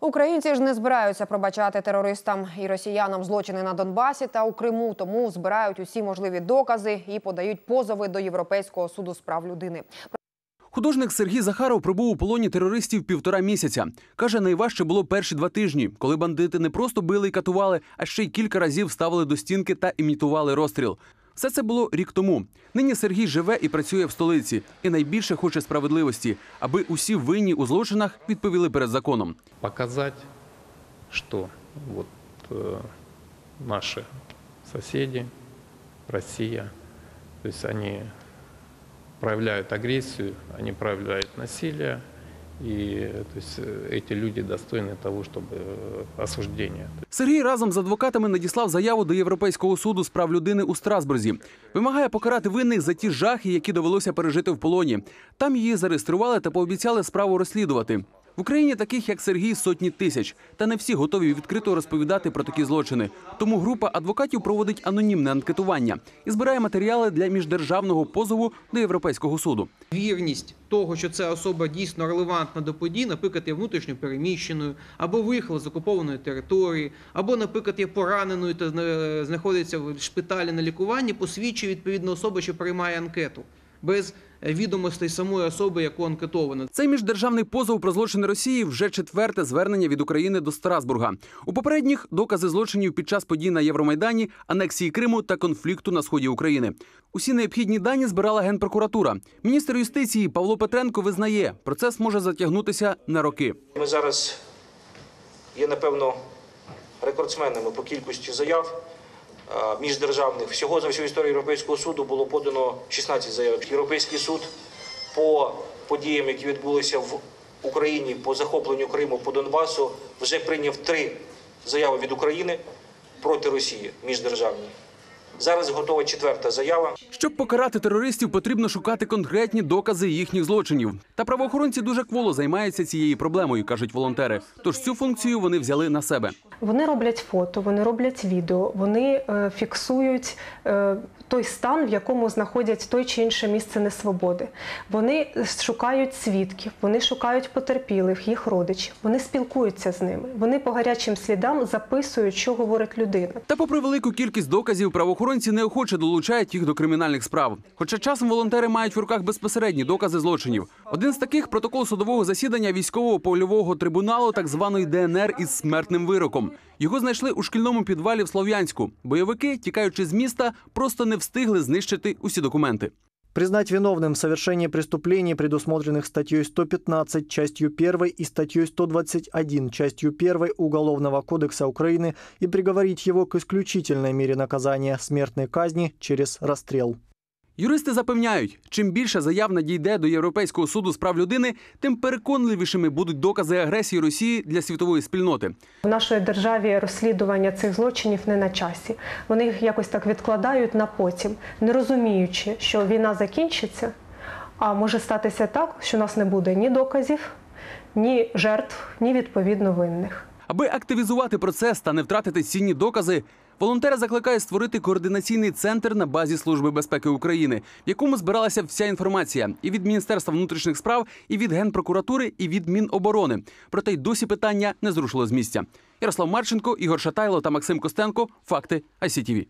Українці ж не збираються пробачати терористам і росіянам злочини на Донбасі та у Криму, тому збирають усі можливі докази і подають позови до Європейського суду з прав людини. Художник Сергій Захаров пробув у полоні терористів півтора місяця. Каже, найважче було перші два тижні, коли бандити не просто били і катували, а ще й кілька разів ставили до стінки та імітували розстріл. Все це було рік тому. Нині Сергій живе і працює в столиці, і найбільше хоче справедливості, аби усі винні у злочинах відповіли перед законом. показать, что вот э, наши соседи, Россия, то есть они проявляют агрессию, они проявляют насилие, и то есть, э, эти люди достойны того, чтобы э, осуждения. Сергій разом з адвокатами надіслав заяву до Європейського суду з прав людини у Страсбурзі. Вимагає покарати винних за ті жахи, які довелося пережити в полоні. Там її зареєстрували та пообіцяли справу розслідувати. В Україні таких як Сергій сотні тисяч, та не всі готові відкрито розповідати про такі злочини. Тому група адвокатів проводить анонімне анкетування і збирає матеріали для міждержавного позову до Європейського суду. вірність того, що ця особа дійсно релевантна до подій, наприклад, є внутрішньо переміщеною, або виїхала з окупованої території, або, наприклад, є пораненою та е, знаходиться в шпиталі на лікуванні, посвідчує відповідна особа, що приймає анкету без відомостей самої особи, яку анкетовано. Цей міждержавний позов про злочини Росії вже четверте звернення від України до Страсбурга. У попередніх докази злочинів під час подій на Євромайдані, анексії Криму та конфлікту на сході України. Усі необхідні дані збирала генпрокуратура. Міністр юстиції Павло Петренко визнає, процес може затягнутися на роки. Ми зараз є, напевно, рекордсменами по кількості заяв міждержавних. Всього за всю історію Європейського суду було подано 16 заявок. Європейський суд по подіям, які відбулися в Україні по захопленню Криму по Донбасу, вже прийняв три заяви від України проти Росії міждержавні. Зараз готова четверта заява. Щоб покарати терористів, потрібно шукати конкретні докази їхніх злочинів. Та правоохоронці дуже кволо займаються цією проблемою, кажуть волонтери. Тож цю функцію вони взяли на себе. Вони роблять фото, вони роблять відео, вони е, фіксують е, той стан, в якому знаходять той чи інше місце несвободи. Вони шукають свідків, вони шукають потерпілих, їх родичів, вони спілкуються з ними. Вони по гарячим слідам записують, що говорить людина. Та, попри велику кількість доказів, правоохоронці неохоче долучають їх до кримінальних справ. Хоча часом волонтери мають в руках безпосередні докази злочинів. Один з таких протокол судового засідання військового польового трибуналу, так званої ДНР із смертним вироком. Його знайшли у шкільному підвалі в Слов'янську. Бойовики, тікаючи з міста, просто не встигли знищити усі документи. Признать виновным в совершении преступлений, предусмотренных статьей 115, частью 1 и статьей 121, частью 1 Уголовного кодекса Украины и приговорить его к исключительной мере наказания смертной казни через расстрел. Юристи запевняють, чим більше заяв надійде до Європейського суду з прав людини, тим переконливішими будуть докази агресії Росії для світової спільноти. В нашої державі розслідування цих злочинів не на часі. Вони їх якось так відкладають на потім, не розуміючи, що війна закінчиться, а може статися так, що у нас не буде ні доказів, ні жертв, ні відповідно винних. Аби активізувати процес та не втратити цінні докази, волонтери закликають створити координаційний центр на базі Служби безпеки України, в якому збиралася вся інформація і від Міністерства внутрішніх справ, і від Генпрокуратури, і від Міноборони. Проте й досі питання не зрушило з місця. Ярослав Марченко, Ігор Шатайло та Максим Костенко. Факти ICTV.